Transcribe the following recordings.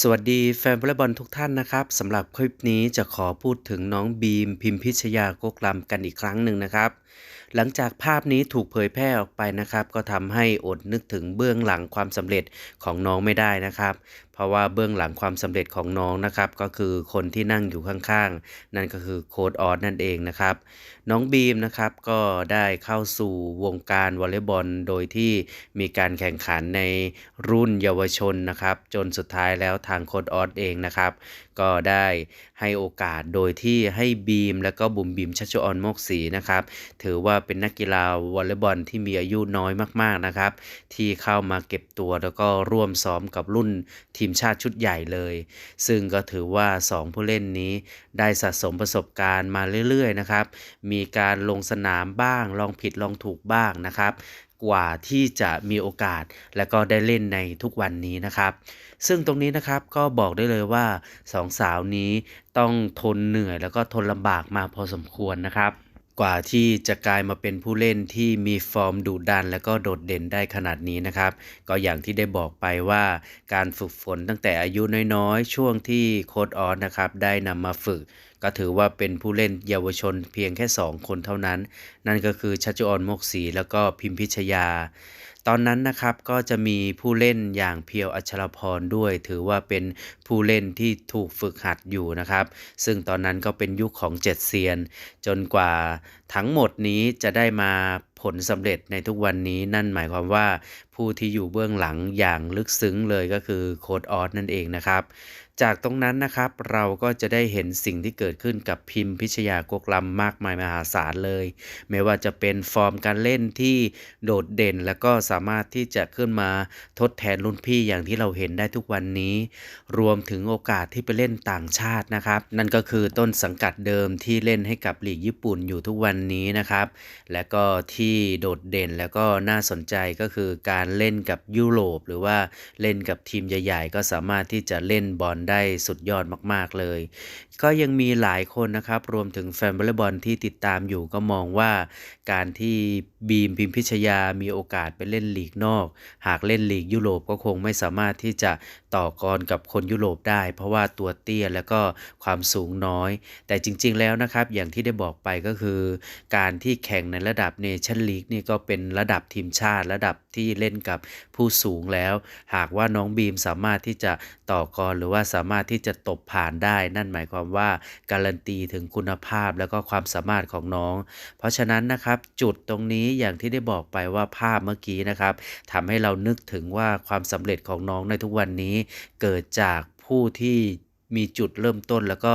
สวัสดีแฟนวอลเลย์บอลทุกท่านนะครับสำหรับคลิปนี้จะขอพูดถึงน้องบีมพิมพิชยาโกกลำกันอีกครั้งหนึ่งนะครับ หลังจากภาพนี้ถูกเผยแพร่ออกไปนะครับ ก็ทำให้อดนึกถึงเบื้องหลังความสำเร็จของน้องไม่ได้นะครับเพราะว่าเบื้องหลังความสำเร็จของน้องนะครับ ก็คือคนที่นั่งอยู่ข้างๆ นั่นก็คือโค้ดออสนั่นเองนะครับ น้องบีมนะครับก็ได้เข้าสู่วงการวอลเลย์บอล โดยที่มีการแข่งขันในรุ่นเยาวชนนะครับ จนสุดท้ายแล้วทางโค้ดออสเองนะครับ ก็ได้ให้โอกาสโดยที่ให้บีม และก็บุ๋มบิมชัชออนโมกศรีนะครับ ถือว่าเป็นนักกีฬาวอลเลย์บอลที่มีอายุน้อยมากๆนะครับ ที่เข้ามาเก็บตัวแล้วก็ร่วมซ้อมกับรุ่นทีีมชาติชุดใหญ่เลย ซึ่งก็ถือว่า 2 ผู้เล่นนี้ได้สะสมประสบการณ์มาเรื่อยๆนะครับ มีการลงสนามบ้าง ลองผิดลองถูกบ้างนะครับกว่าที่จะมีโอกาสและก็ได้เล่นในทุกวันนี้นะครับ ซึ่งตรงนี้นะครับก็บอกได้เลยว่าสองสาวนี้ต้องทนเหนื่อยแล้วก็ทนลำบากมาพอสมควรนะครับ กว่าที่จะกลายมาเป็นผู้เล่นที่มีฟอร์มดุดันและก็โดดเด่นได้ขนาดนี้นะครับ ก็อย่างที่ได้บอกไปว่าการฝึกฝนตั้งแต่อายุน้อยๆ ช่วงที่โค้ดออสนะครับได้นำมาฝึกก็ถือว่าเป็นผู้เล่นเยาวชนเพียงแค่ 2 คนเท่านั้น นั่นก็คือชัชออนโมกศรีแล้วก็พิมพิชยา ตอนนั้นนะครับก็จะมีผู้เล่นอย่างเพียวอัชรพรด้วย ถือว่าเป็นผู้เล่นที่ถูกฝึกหัดอยู่นะครับ ซึ่งตอนนั้นก็เป็นยุคของเจ็ดเซียน จนกว่าทั้งหมดนี้จะได้มา ผลสำเร็จในทุกวันนี้นั่นหมายความว่าผู้ที่อยู่เบื้องหลังอย่างลึกซึ้งเลยก็คือโค้ดออสนั่นเองนะครับ จากตรงนั้นนะครับเราก็จะได้เห็นสิ่งที่เกิดขึ้นกับพิมพิชยากกลำมากมายมหาศาลเลย ไม่ว่าจะเป็นฟอร์มการเล่นที่โดดเด่น แล้วก็สามารถที่จะขึ้นมาทดแทนรุ่นพี่อย่างที่เราเห็นได้ทุกวันนี้ รวมถึงโอกาสที่ไปเล่นต่างชาตินะครับ นั่นก็คือต้นสังกัดเดิมที่เล่นให้กับลีกญี่ปุ่นอยู่ทุกวันนี้นะครับ และก็ที่โดดเด่นแล้วก็น่าสนใจก็คือการเล่นกับยุโรป หรือว่าเล่นกับทีมใหญ่ ๆ ก็สามารถที่จะเล่นบอลได้สุดยอดมากๆเลย ก็ยังมีหลายคนนะครับ รวมถึงแฟนวอลเลย์บอลที่ติดตามอยู่ก็มองว่า การที่บีมพิมพิชยามีโอกาสไปเล่นลีกนอก หากเล่นลีกยุโรปก็คงไม่สามารถที่จะต่อกรกับคนยุโรปได้ เพราะว่าตัวเตี้ยแล้วก็ความสูงน้อย แต่จริง ๆ แล้วนะครับ อย่างที่ได้บอกไปก็คือ การที่แข่งในระดับเนชั่นลีกนี่ก็เป็นระดับทีมชาติระดับที่เล่นกับผู้สูงแล้ว หากว่าน้องบีมสามารถที่จะต่อกรหรือว่าสามารถที่จะตบผ่านได้ นั่นหมายความว่าการันตีถึงคุณภาพแล้วก็ความสามารถของน้อง เพราะฉะนั้นนะครับจุดตรงนี้อย่างที่ได้บอกไปว่าภาพเมื่อกี้นะครับทำให้เรานึกถึงว่าความสำเร็จของน้องในทุกวันนี้เกิดจากผู้ที่ มีจุดเริ่มต้นแล้วก็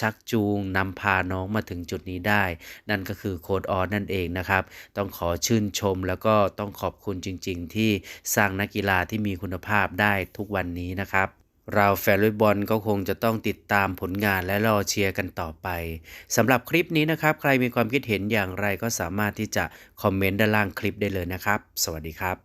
ชักจูงนำพาน้องมาถึงจุดนี้ได้ นั่นก็คือโค้ดออสนั่นเองนะครับ ต้องขอชื่นชมแล้วก็ต้องขอบคุณจริง ๆ ที่สร้างนักกีฬาที่มีคุณภาพได้ทุกวันนี้นะครับเราแฟนวอลเลย์บอลก็คงจะต้องติดตามผลงานและรอเชียร์กันต่อไปสำหรับคลิปนี้นะครับ ใครมีความคิดเห็นอย่างไรก็สามารถที่จะคอมเมนต์ด้านล่างคลิปได้เลยนะครับ สวัสดีครับ